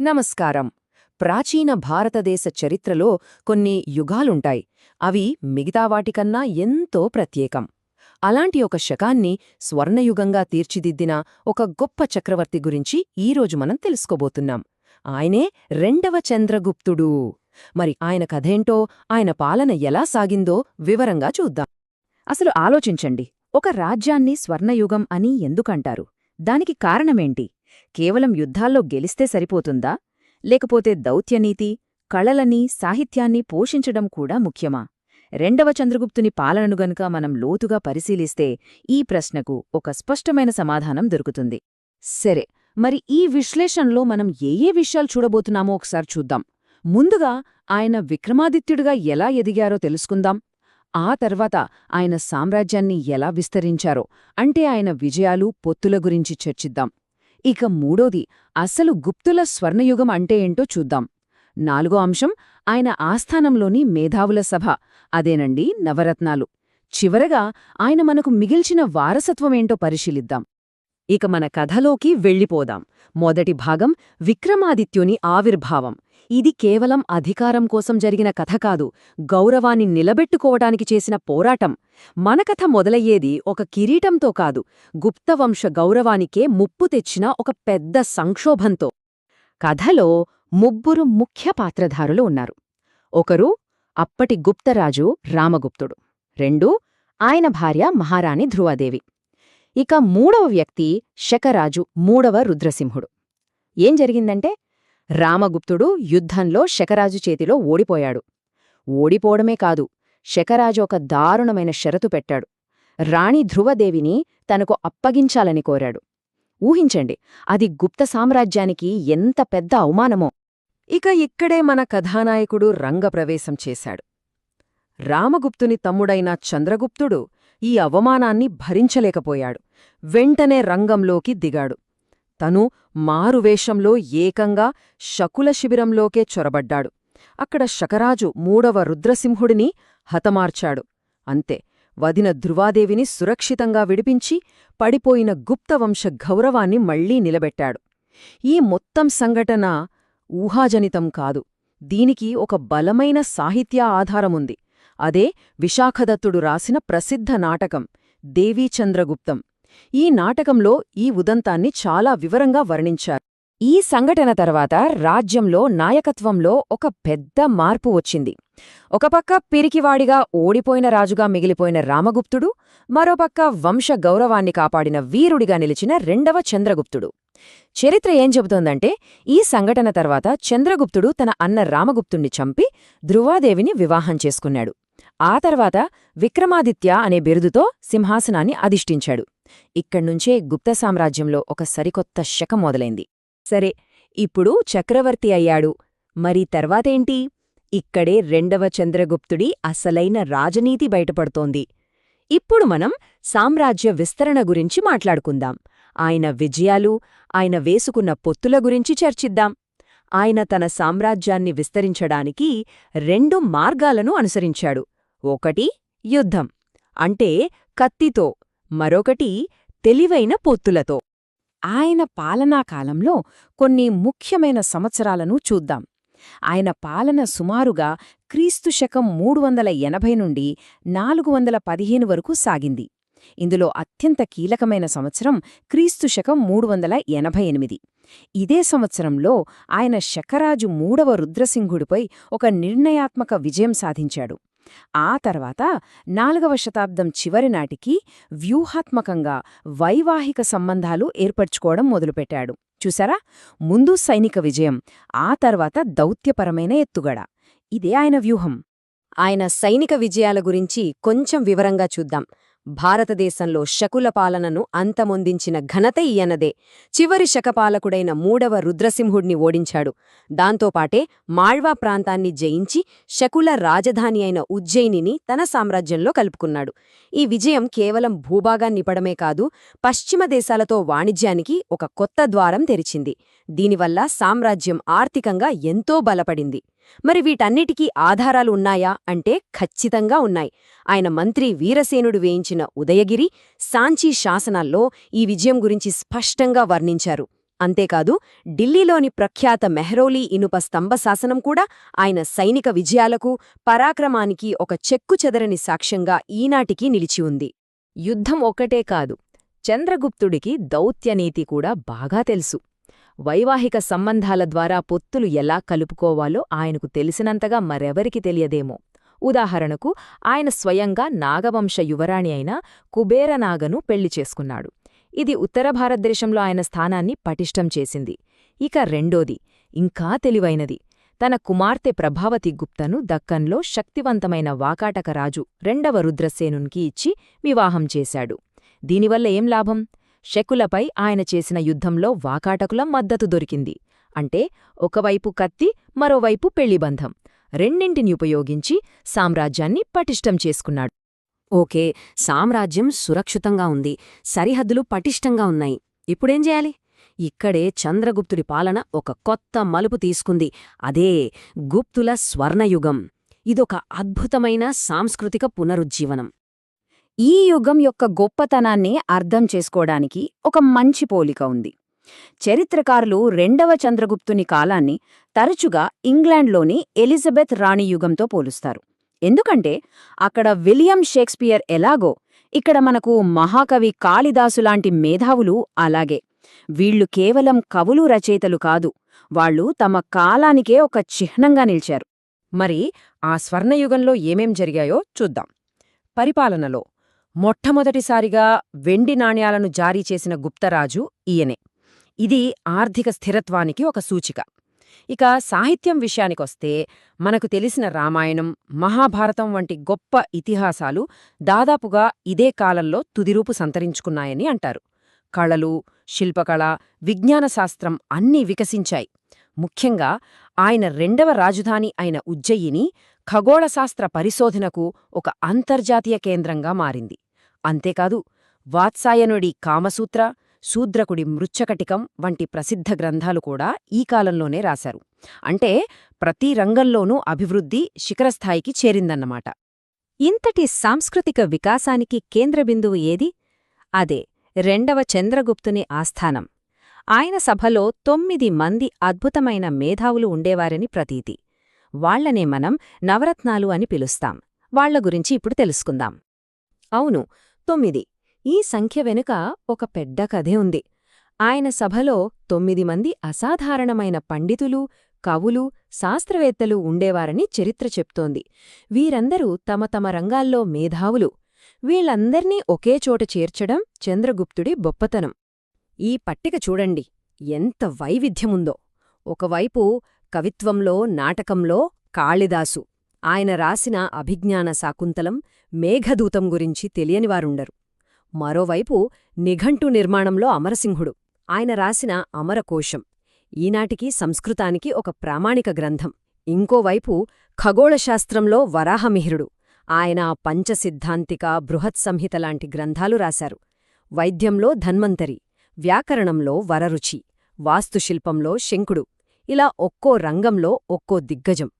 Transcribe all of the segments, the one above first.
నమస్కారం. ప్రాచీన భారతదేశ చరిత్రలో కొన్ని యుగాలుంటాయి. అవి మిగతా వాటికన్నా ఎంతో ప్రత్యేకం. అలాంటి ఒక శకాన్ని స్వర్ణయుగంగా తీర్చిదిద్దిన ఒక గొప్ప చక్రవర్తి గురించి ఈరోజు మనం తెలుసుకోబోతున్నాం. ఆయనే రెండవ చంద్రగుప్తుడు. మరి ఆయన కథేంటో ఆయన పాలన ఎలా సాగిందో వివరంగా చూద్దాం. అసలు ఆలోచించండి. ఒక రాజ్యాన్ని స్వర్ణయుగం అని ఎందుకంటారు? దానికి కారణమేంటి? కేవలం యుద్ధాల్లో గెలిస్తే సరిపోతుందా? లేకపోతే దౌత్యనీతి కళలని సాహిత్యాన్ని పోషించడం కూడా ముఖ్యమా? రెండవ చంద్రగుప్తుని పాలనను గనుక మనం లోతుగా పరిశీలిస్తే ఈ ప్రశ్నకు ఒక స్పష్టమైన సమాధానం దొరుకుతుంది. సరే మరి ఈ విశ్లేషణలో మనం ఏ ఏ విషయాలు చూడబోతున్నామో ఒకసారి చూద్దాం. ముందుగా ఆయన విక్రమాదిత్యుడిగా ఎలా ఎదిగారో తెలుసుకుందాం. ఆ తర్వాత ఆయన సామ్రాజ్యాన్ని ఎలా విస్తరించారో అంటే ఆయన విజయాలు పొత్తుల గురించి చర్చిద్దాం. ఇక మూడోది అసలు గుప్తుల స్వర్ణయుగం అంటే ఏంటో చూద్దాం. నాలుగో అంశం ఆయన ఆస్థానంలోని మేధావుల సభ. అదేనండి నవరత్నాలు. చివరగా ఆయన మనకు మిగిల్చిన వారసత్వమేంటో పరిశీలిద్దాం. ఇక మన కథలోకి వెళ్ళిపోదాం. మొదటి భాగం విక్రమాదిత్యుని ఆవిర్భావం. ఇది కేవలం అధికారం కోసం జరిగిన కథ కాదు గౌరవాన్ని నిలబెట్టుకోవటానికి చేసిన పోరాటం. మన కథ మొదలయ్యేది ఒక కిరీటంతో కాదు గుప్తవంశ గౌరవానికే ముప్పు తెచ్చిన ఒక పెద్ద సంక్షోభంతో. కథలో ముగ్గురు ముఖ్య పాత్రధారులు ఉన్నారు. ఒకరు అప్పటి గుప్తరాజు రామగుప్తుడు రెండు ఆయన భార్య మహారాణి ధ్రువదేవి. ఇక మూడవ వ్యక్తి శకరాజు మూడవ రుద్రసింహుడు. ఏం జరిగిందంటే రామగుప్తుడు యుద్ధంలో శకరాజు చేతిలో ఓడిపోయాడు. ఓడిపోవడమే కాదు శకరాజు ఒక దారుణమైన షరతు పెట్టాడు. రాణి ధ్రువదేవిని తనకు అప్పగించాలని కోరాడు. ఊహించండి అది గుప్త సామ్రాజ్యానికి ఎంత పెద్ద అవమానమో. ఇక ఇక్కడే మన కథానాయకుడు రంగప్రవేశం చేశాడు. రామగుప్తుని తమ్ముడైన చంద్రగుప్తుడు ఈ అవమానాన్ని భరించలేకపోయాడు. వెంటనే రంగంలోకి దిగాడు. తను మారువేషంలో ఏకంగా శకుల శిబిరంలోకే చొరబడ్డాడు. అక్కడ శకరాజు మూడవ రుద్రసింహుడిని హతమార్చాడు. అంతే వదిన ధ్రువాదేవిని సురక్షితంగా విడిపించి పడిపోయిన గుప్తవంశ గౌరవాన్ని మళ్ళీ నిలబెట్టాడు. ఈ మొత్తం సంఘటన ఊహాజనితం కాదు. దీనికి ఒక బలమైన సాహిత్య ఆధారముంది. అదే విశాఖదత్తుడు రాసిన ప్రసిద్ధ నాటకం దేవీచంద్రగుప్తం ఈ నాటకంలో ఈ ఉదంతాన్ని చాలా వివరంగా వర్ణించారు. ఈ సంఘటన తర్వాత రాజ్యంలో నాయకత్వంలో ఒక పెద్ద మార్పు వచ్చింది. ఒకపక్క పిరికివాడిగా ఓడిపోయిన రాజుగా మిగిలిపోయిన రామగుప్తుడు మరోపక్క వంశ గౌరవాన్ని కాపాడిన వీరుడిగా నిలిచిన రెండవ చంద్రగుప్తుడు. చరిత్ర ఏం చెబుతోందంటే ఈ సంఘటన తర్వాత చంద్రగుప్తుడు తన అన్న రామగుప్తుణ్ణి చంపి ధ్రువాదేవిని వివాహం చేసుకున్నాడు. ఆ తర్వాత విక్రమాదిత్య అనే బిరుదుతో సింహాసనాన్ని అధిష్ఠించాడు. ఇక్కడ్నుంచే గుప్త సామ్రాజ్యంలో ఒక సరికొత్త శకం మొదలైంది. సరే ఇప్పుడు చక్రవర్తి అయ్యాడు. మరి తర్వాతేంటి? ఇక్కడే రెండవ చంద్రగుప్తుడి అసలైన రాజనీతి బయటపడుతోంది. ఇప్పుడు మనం సామ్రాజ్య విస్తరణ గురించి మాట్లాడుకుందాం. ఆయన విజయాలు ఆయన వేసుకున్న పొత్తుల గురించి చర్చిద్దాం. ఆయన తన సామ్రాజ్యాన్ని విస్తరించడానికి రెండు మార్గాలను అనుసరించాడు. ఒకటి యుద్ధం అంటే కత్తితో మరొకటి తెలివైన పొత్తులతో. ఆయన పాలనాకాలంలో కొన్ని ముఖ్యమైన సంవత్సరాలను చూద్దాం. ఆయన పాలన సుమారుగా క్రీస్తు శకం మూడు వందల ఎనభై నుండి నాలుగు వందల పదిహేను వరకు సాగింది. ఇందులో అత్యంత కీలకమైన సంవత్సరం క్రీస్తు శకం మూడు వందల ఎనభై ఎనిమిది. ఇదే సంవత్సరంలో ఆయన శకరాజు మూడవ రుద్రసింహుడిపై ఒక నిర్ణయాత్మక విజయం సాధించాడు. ఆ తర్వాత నాలుగవ శతాబ్దం చివరి నాటికి వ్యూహాత్మకంగా వైవాహిక సంబంధాలు ఏర్పరచుకోవడం మొదలుపెట్టాడు. చూసారా ముందు సైనిక విజయం ఆ తర్వాత దౌత్యపరమైన ఎత్తుగడ. ఇదే ఆయన వ్యూహం. ఆయన సైనిక విజయాల గురించి కొంచెం వివరంగా చూద్దాం. భారతదేశంలో శకుల పాలనను అంతమొందించిన ఘనత ఈయనదే. చివరి శకపాలకుడైన మూడవ రుద్రసింహుడిని ఓడించాడు. దాంతోపాటే మాళ్వా ప్రాంతాన్ని జయించి శకుల రాజధాని అయిన ఉజ్జయినిని తన సామ్రాజ్యంలో కలుపుకున్నాడు. ఈ విజయం కేవలం భూభాగాన్నిపడమే కాదు పశ్చిమ దేశాలతో వాణిజ్యానికి ఒక కొత్త ద్వారం తెరిచింది. దీనివల్ల సామ్రాజ్యం ఆర్థికంగా ఎంతో బలపడింది. మరి వీటన్నిటికీ ఆధారాలు ఉన్నాయా అంటే ఖచ్చితంగా ఉన్నాయి. ఆయన మంత్రి వీరసేనుడు వేయించిన ఉదయగిరి సాంచీ శాసనాల్లో ఈ విజయం గురించి స్పష్టంగా వర్ణించారు. అంతేకాదు ఢిల్లీలోని ప్రఖ్యాత మెహ్రౌలీ ఇనుప స్తంభ శాసనం కూడా ఆయన సైనిక విజయాలకు పరాక్రమానికి ఒక చెక్కు చెదరని సాక్ష్యంగా ఈనాటికి నిలిచి ఉంది. యుద్ధం ఒకటే కాదు చంద్రగుప్తుడికి దౌత్యనీతి కూడా బాగా తెలుసు. వైవాహిక సంబంధాల ద్వారా పొత్తులు ఎలా కలుపుకోవాలో ఆయనకు తెలిసినంతగా మరెవరికి తెలియదేమో. ఉదాహరణకు ఆయన స్వయంగా నాగవంశ యువరాణి అయిన కుబేరనాగను పెళ్ళి చేసుకున్నాడు. ఇది ఉత్తర భారతదేశంలో ఆయన స్థానాన్ని పటిష్టం చేసింది. ఇక రెండోది ఇంకా తెలివైనది. తన కుమార్తె ప్రభావతి గుప్తను దక్కన్లో శక్తివంతమైన వాకాటక రాజు రెండవ రుద్రసేనునికి ఇచ్చి వివాహం చేశాడు. దీనివల్ల ఏం లాభం? శకులపై ఆయన చేసిన యుద్ధంలో వాకాటకుల మద్దతు దొరికింది. అంటే ఒకవైపు కత్తి మరోవైపు పెళ్ళిబంధం. రెండింటిని ఉపయోగించి సామ్రాజ్యాన్ని పటిష్టం చేసుకున్నాడు. ఓకే సామ్రాజ్యం సురక్షితంగా ఉంది. సరిహద్దులు పటిష్టంగా ఉన్నాయి. ఇప్పుడేం చేయాలి? ఇక్కడే చంద్రగుప్తుడి పాలన ఒక కొత్త మలుపు తీసుకుంది. అదే గుప్తుల స్వర్ణయుగం. ఇదొక అద్భుతమైన సాంస్కృతిక పునరుజ్జీవనం. ఈ యుగం యొక్క గొప్పతనాన్ని అర్థం చేసుకోవడానికి ఒక మంచి పోలిక ఉంది. చరిత్రకారులు రెండవ చంద్రగుప్తుని కాలాన్ని తరచుగా ఇంగ్లాండ్లోని ఎలిజబెత్ రాణి యుగంతో పోలుస్తారు. ఎందుకంటే అక్కడ విలియం షేక్స్పియర్ ఎలాగో ఇక్కడ మనకు మహాకవి కాళిదాసులాంటి మేధావులు అలాగే వీళ్ళు కేవలం కవులు రచయితలు కాదు వాళ్ళు తమ కాలానికే ఒక చిహ్నంగా నిలిచారు. మరి ఆ స్వర్ణయుగంలో ఏమేం జరిగాయో చూద్దాం. పరిపాలనలో మొట్టమొదటిసారిగా వెండి నాణ్యాలను జారీ చేసిన గుప్తరాజు ఈయనే. ఇది ఆర్థిక స్థిరత్వానికి ఒక సూచిక. ఇక సాహిత్యం విషయానికొస్తే మనకు తెలిసిన రామాయణం మహాభారతం వంటి గొప్ప ఇతిహాసాలు దాదాపుగా ఇదే కాలంలో తుదిరూపు సంతరించుకున్నాయని అంటారు. కళలు శిల్పకళ విజ్ఞానశాస్త్రం అన్నీ వికసించాయి. ముఖ్యంగా ఆయన రెండవ రాజధాని అయిన ఉజ్జయిని ఖగోళశాస్త్ర పరిశోధనకు ఒక అంతర్జాతీయ కేంద్రంగా మారింది. అంతేకాదు వాత్సాయనుడి కామసూత్ర శూద్రకుడి మృచ్చకటికం వంటి ప్రసిద్ధ గ్రంథాలు కూడా ఈ కాలంలోనే రాశారు. అంటే ప్రతి రంగంలోనూ అభివృద్ధి శిఖరస్థాయికి చేరిందన్నమాట. ఇంతటి సాంస్కృతిక వికాసానికి కేంద్రబిందువు ఏది? అదే రెండవ చంద్రగుప్తుని ఆస్థానం. ఆయన సభలో తొమ్మిది మంది అద్భుతమైన మేధావులు ఉండేవారని ప్రతీతి. వాళ్ళనే మనం నవరత్నాలు అని పిలుస్తాం. వాళ్ళ గురించి ఇప్పుడు తెలుసుకుందాం. అవును తొమ్మిది. ఈ సంఖ్య వెనుక ఒక పెద్ద కథే ఉంది. ఆయన సభలో తొమ్మిది మంది అసాధారణమైన పండితులు కవులు శాస్త్రవేత్తలు ఉండేవారని చరిత్ర చెప్తోంది. వీరందరూ తమ తమ రంగాల్లో మేధావులు. వీళ్ళందర్నీ ఒకే చోట చేర్చడం చంద్రగుప్తుడి గొప్పతనం. ఈ పట్టిక చూడండి ఎంత వైవిధ్యముందో. ఒకవైపు కవిత్వంలో నాటకంలో కాళిదాసు. ఆయన రాసిన అభిజ్ఞాన శాకుంతలం మేఘదూతం గురించి తెలియనివారుండరు. మరోవైపు నిఘంటు నిర్మాణంలో అమరసింహుడు. ఆయన రాసిన అమరకోశం ఈనాటికి సంస్కృతానికి ఒక ప్రామాణిక గ్రంథం. ఇంకోవైపు ఖగోళశాస్త్రంలో వరాహమిహిరుడు ఆయన పంచసిద్ధాంతిక బృహత్సంహిత లాంటి గ్రంథాలు రాశారు. వైద్యంలో ధన్వంతరి వ్యాకరణంలో వరరుచి వాస్తుశిల్పంలో శంకుడు ఇలా ఒక్కో రంగంలో ఒక్కో దిగ్గజం.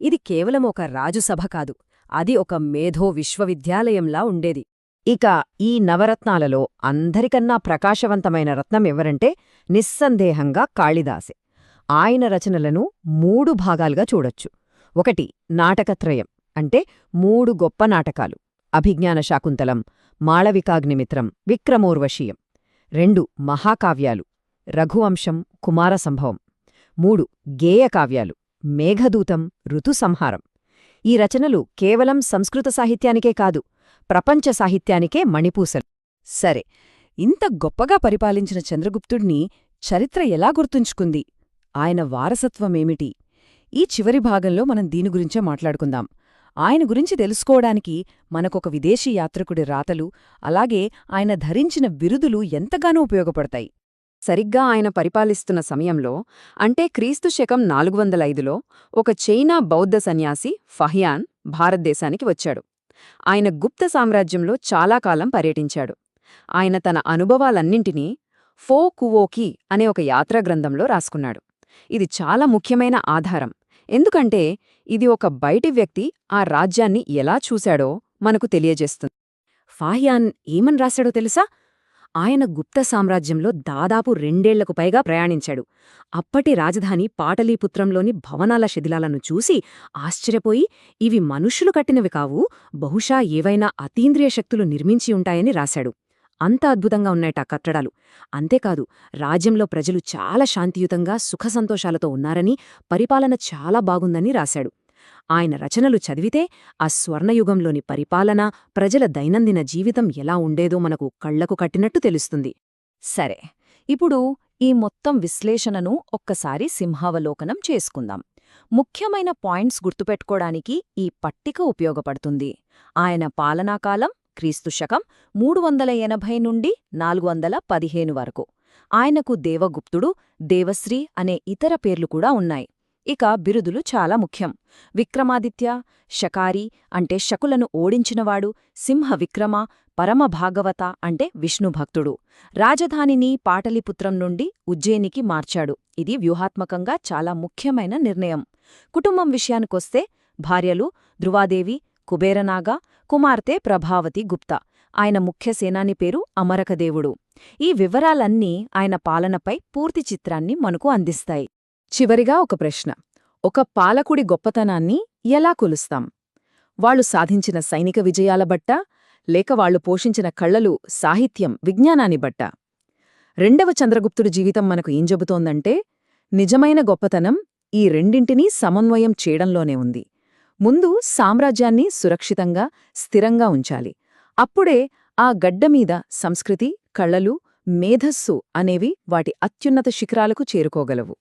ఇది కేవలం ఒక రాజుసభ కాదు అది ఒక మేధో విశ్వవిద్యాలయంలా ఉండేది. ఇక ఈ నవరత్నాలలో అందరికన్నా ప్రకాశవంతమైన రత్నం ఎవరంటే నిస్సందేహంగా కాళిదాసే. ఆయన రచనలను మూడు భాగాలుగా చూడొచ్చు. ఒకటి నాటకత్రయం అంటే మూడు గొప్ప నాటకాలు. అభిజ్ఞాన శాకుంతలం మాళవికాగ్నిమిత్రం విక్రమోర్వశీయం. రెండు మహాకావ్యాలు. రఘువంశం కుమారసంభవం మూడు గేయకావ్యాలు. మేఘదూతం ఋతుసంహారం. ఈ రచనలు కేవలం సంస్కృత సాహిత్యానికే కాదు ప్రపంచ సాహిత్యానికే మణిపూసలు. సరే ఇంత గొప్పగా పరిపాలించిన చంద్రగుప్తుడిని చరిత్ర ఎలా గుర్తుంచుకుంది? ఆయన వారసత్వమేమిటి? ఈ చివరి భాగంలో మనం దీని గురించే మాట్లాడుకుందాం. ఆయన గురించి తెలుసుకోవడానికి మనకొక విదేశీ యాత్రికుడి రాతలు అలాగే ఆయన ధరించిన బిరుదులు ఎంతగానో ఉపయోగపడతాయి. సరిగ్గా ఆయన పరిపాలిస్తున్న సమయంలో అంటే క్రీస్తు శకం నాలుగు వందల ఐదులో ఒక చైనా బౌద్ధ సన్యాసి ఫహియాన్ భారతదేశానికి వచ్చాడు. ఆయన గుప్త సామ్రాజ్యంలో చాలా కాలం పర్యటించాడు. ఆయన తన అనుభవాలన్నింటినీ ఫో కువోకి అనే ఒక యాత్రా గ్రంథంలో రాసుకున్నాడు. ఇది చాలా ముఖ్యమైన ఆధారం. ఎందుకంటే ఇది ఒక బయటి వ్యక్తి ఆ రాజ్యాన్ని ఎలా చూశాడో మనకు తెలియజేస్తుంది. ఫాహియాన్ ఏమని రాశాడో తెలుసా? ఆయన గుప్త సామ్రాజ్యంలో దాదాపు రెండేళ్ళకు పైగా ప్రయాణించాడు. అప్పటి రాజధాని పాటలీపుత్రంలోని భవనాల శిథిలాలను చూసి ఆశ్చర్యపోయి ఇవి మనుష్యులు కట్టినవి కావు బహుశా ఏవైనా అతీంద్రియ శక్తులు నిర్మించి ఉంటాయని రాశాడు. అంత అద్భుతంగా ఉన్నాయట కట్టడాలు. అంతేకాదు రాజ్యంలో ప్రజలు చాలా శాంతియుతంగా సుఖసంతోషాలతో ఉన్నారని పరిపాలన చాలా బాగుందని రాశాడు. ఆయన రచనలు చదివితే ఆ స్వర్ణయుగంలోని పరిపాలన ప్రజల దైనందిన జీవితం ఎలా ఉండేదో మనకు కళ్ళకు కట్టినట్టు తెలుస్తుంది. సరే ఇప్పుడు ఈ మొత్తం విశ్లేషణను ఒక్కసారి సింహావలోకనం చేసుకుందాం. ముఖ్యమైన పాయింట్స్ గుర్తుపెట్టుకోడానికి ఈ పట్టిక ఉపయోగపడుతుంది. ఆయన పాలనాకాలం క్రీస్తు శకం మూడు వందల ఎనభై నుండి నాలుగు వందల పదిహేను వరకు. ఆయనకు దేవగుప్తుడు దేవశ్రీ అనే ఇతర పేర్లు కూడా ఉన్నాయి. ఇక బిరుదులు చాలా ముఖ్యం. విక్రమాదిత్య శకారి అంటే శకులను ఓడించినవాడు సింహ విక్రమ పరమభాగవత అంటే విష్ణుభక్తుడు రాజధానిని పాటలిపుత్రం నుండి ఉజ్జయినికి మార్చాడు. ఇది వ్యూహాత్మకంగా చాలా ముఖ్యమైన నిర్ణయం. కుటుంబం విషయానికొస్తే భార్యలు ధృవాదేవి కుబేరనాగ కుమార్తె ప్రభావతి గుప్తా. ఆయన ముఖ్య సేనాని పేరు అమరకదేవుడు. ఈ వివరాలన్నీ ఆయన పాలనపై పూర్తి చిత్రాన్ని మనకు అందిస్తాయి. చివరిగా ఒక ప్రశ్న. ఒక పాలకుడి గొప్పతనాన్ని ఎలా కొలుస్తాం? వాళ్ళు సాధించిన సైనిక విజయాల బట్ట లేక వాళ్ళు పోషించిన కళ్ళలు సాహిత్యం విజ్ఞానాన్ని బట్ట. రెండవ చంద్రగుప్తుడి జీవితం మనకు ఏం చెబుతోందంటే నిజమైన గొప్పతనం ఈ రెండింటినీ సమన్వయం చేయడంలోనే ఉంది. ముందు సామ్రాజ్యాన్ని సురక్షితంగా స్థిరంగా ఉంచాలి. అప్పుడే ఆ గడ్డమీద సంస్కృతి కళలు మేధస్సు అనేవి వాటి అత్యున్నత శిఖరాలకు చేరుకోగలవు.